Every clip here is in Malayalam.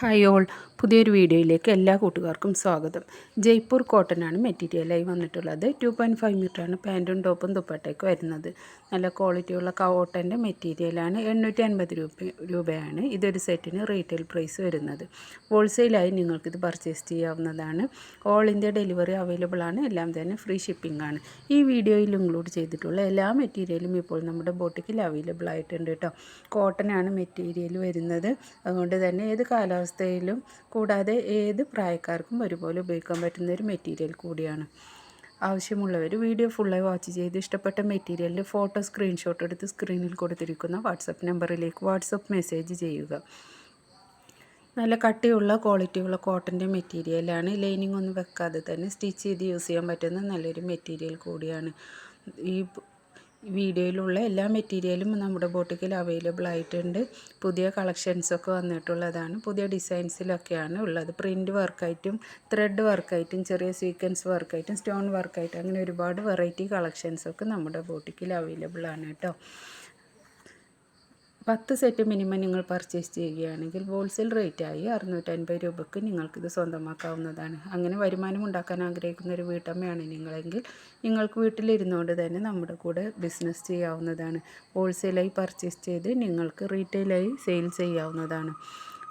Hi all. പുതിയൊരു വീഡിയോയിലേക്ക് എല്ലാ കൂട്ടുകാർക്കും സ്വാഗതം. ജയ്പൂർ കോട്ടനാണ് മെറ്റീരിയലായി വന്നിട്ടുള്ളത്. ടു പോയിന്റ് ഫൈവ് മീറ്ററാണ് പാന്റും ടോപ്പും ദുപ്പട്ടയ്ക്ക് വരുന്നത്. നല്ല ക്വാളിറ്റിയുള്ള കോട്ടന്റെ മെറ്റീരിയലാണ്. എണ്ണൂറ്റി അൻപത് രൂപ രൂപയാണ് ഇതൊരു സെറ്റിന് റീറ്റെയിൽ പ്രൈസ് വരുന്നത്. ഹോൾസെയിലായി നിങ്ങൾക്കിത് പർച്ചേസ് ചെയ്യാവുന്നതാണ്. ഓൾ ഇന്ത്യ ഡെലിവറി അവൈലബിൾ ആണ്. എല്ലാം തന്നെ ഫ്രീ ഷിപ്പിംഗ് ആണ്. ഈ വീഡിയോയിൽ ഇൻക്ലൂഡ് ചെയ്തിട്ടുള്ള എല്ലാ മെറ്റീരിയലും ഇപ്പോൾ നമ്മുടെ ബോട്ടിക്കിൽ അവൈലബിൾ ആയിട്ടുണ്ട് കേട്ടോ. കോട്ടനാണ് മെറ്റീരിയൽ വരുന്നത്. അതുകൊണ്ട് തന്നെ ഏത് കാലാവസ്ഥയിലും കൂടാതെ ഏത് പ്രായക്കാർക്കും ഒരുപോലെ ഉപയോഗിക്കാൻ പറ്റുന്ന ഒരു മെറ്റീരിയൽ കൂടിയാണ്. ആവശ്യമുള്ളവർ വീഡിയോ ഫുള്ളായി വാച്ച് ചെയ്ത് ഇഷ്ടപ്പെട്ട മെറ്റീരിയലിന്റെ ഫോട്ടോ സ്ക്രീൻഷോട്ട് എടുത്ത് സ്ക്രീനിൽ കൊടുത്തിരിക്കുന്ന വാട്സപ്പ് നമ്പറിലേക്ക് വാട്സപ്പ് മെസ്സേജ് ചെയ്യുക. നല്ല കട്ടിയുള്ള ക്വാളിറ്റിയുള്ള കോട്ടന്റെ മെറ്റീരിയലാണ്. ലൈനിങ് ഒന്നും വെക്കാതെ തന്നെ സ്റ്റിച്ച് ചെയ്ത് യൂസ് ചെയ്യാൻ പറ്റുന്ന നല്ലൊരു മെറ്റീരിയൽ കൂടിയാണ്. ഈ വീഡിയോയിലുള്ള എല്ലാ മെറ്റീരിയലും നമ്മുടെ ബോട്ടിക്കിൽ അവൈലബിൾ ആയിട്ടുണ്ട്. പുതിയ കളക്ഷൻസൊക്കെ വന്നിട്ടുള്ളതാണ്. പുതിയ ഡിസൈൻസിലൊക്കെയാണ് ഉള്ളത്. പ്രിന്റ് വർക്കായിട്ടും ത്രെഡ് വർക്കായിട്ടും ചെറിയ സീക്വൻസ് വർക്കായിട്ടും സ്റ്റോൺ വർക്കായിട്ടും അങ്ങനെ ഒരുപാട് വെറൈറ്റി കളക്ഷൻസൊക്കെ നമ്മുടെ ബോട്ടിക്കിൽ അവൈലബിൾ ആണ് കേട്ടോ. പത്ത് സെറ്റ് മിനിമം നിങ്ങൾ പർച്ചേസ് ചെയ്യുകയാണെങ്കിൽ ഹോൾസെയിൽ റേറ്റായി അറുന്നൂറ്റൻപത് രൂപയ്ക്ക് നിങ്ങൾക്കിത് സ്വന്തമാക്കാവുന്നതാണ്. അങ്ങനെ വരുമാനം ഉണ്ടാക്കാൻ ആഗ്രഹിക്കുന്ന ഒരു വീട്ടമ്മയാണ് നിങ്ങളെങ്കിൽ നിങ്ങൾക്ക് വീട്ടിലിരുന്നുകൊണ്ട് തന്നെ നമ്മുടെ കൂടെ ബിസിനസ് ചെയ്യാവുന്നതാണ്. ഹോൾസെയിലായി പർച്ചേസ് ചെയ്ത് നിങ്ങൾക്ക് റീറ്റെയിലായി സെയിൽ ചെയ്യാവുന്നതാണ്.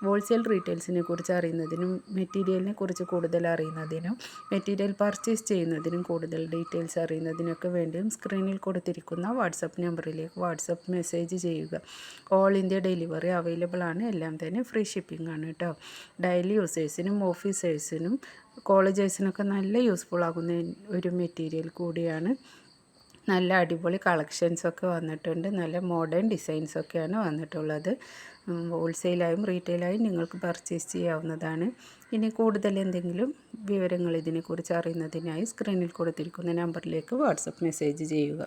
ഹോൾസെയിൽ റീറ്റെയിൽസിനെ കുറിച്ച് അറിയുന്നതിനും മെറ്റീരിയലിനെ കുറിച്ച് കൂടുതൽ അറിയുന്നതിനും മെറ്റീരിയൽ പർച്ചേസ് ചെയ്യുന്നതിനും കൂടുതൽ ഡീറ്റെയിൽസ് അറിയുന്നതിനൊക്കെ വേണ്ടിയും സ്ക്രീനിൽ കൊടുത്തിരിക്കുന്ന വാട്സപ്പ് നമ്പറിലേക്ക് വാട്സപ്പ് മെസ്സേജ് ചെയ്യുക. ഓൾ ഇന്ത്യ ഡെലിവറി അവൈലബിൾ ആണ്. എല്ലാം തന്നെ ഫ്രീ ഷിപ്പിംഗ് ആണ് കേട്ടോ. ഡെയിലി യൂസേഴ്സിനും ഓഫീസേഴ്സിനും കോളേജേഴ്സിനൊക്കെ നല്ല യൂസ്ഫുൾ ആകുന്ന ഒരു മെറ്റീരിയൽ കൂടിയാണ് നല്ല അടിപൊളി കളക്ഷൻസൊക്കെ വന്നിട്ടുണ്ട്. നല്ല മോഡേൺ ഡിസൈൻസൊക്കെയാണ് വന്നിട്ടുള്ളത്. ഹോൾസെയിലായും റീറ്റെയിലായും നിങ്ങൾക്ക് പർച്ചേസ് ചെയ്യാവുന്നതാണ്. ഇനി കൂടുതൽ എന്തെങ്കിലും വിവരങ്ങൾ ഇതിനെക്കുറിച്ച് അറിയുന്നതിനായി സ്ക്രീനിൽ കൊടുത്തിരിക്കുന്ന നമ്പറിലേക്ക് വാട്സപ്പ് മെസ്സേജ് ചെയ്യുക.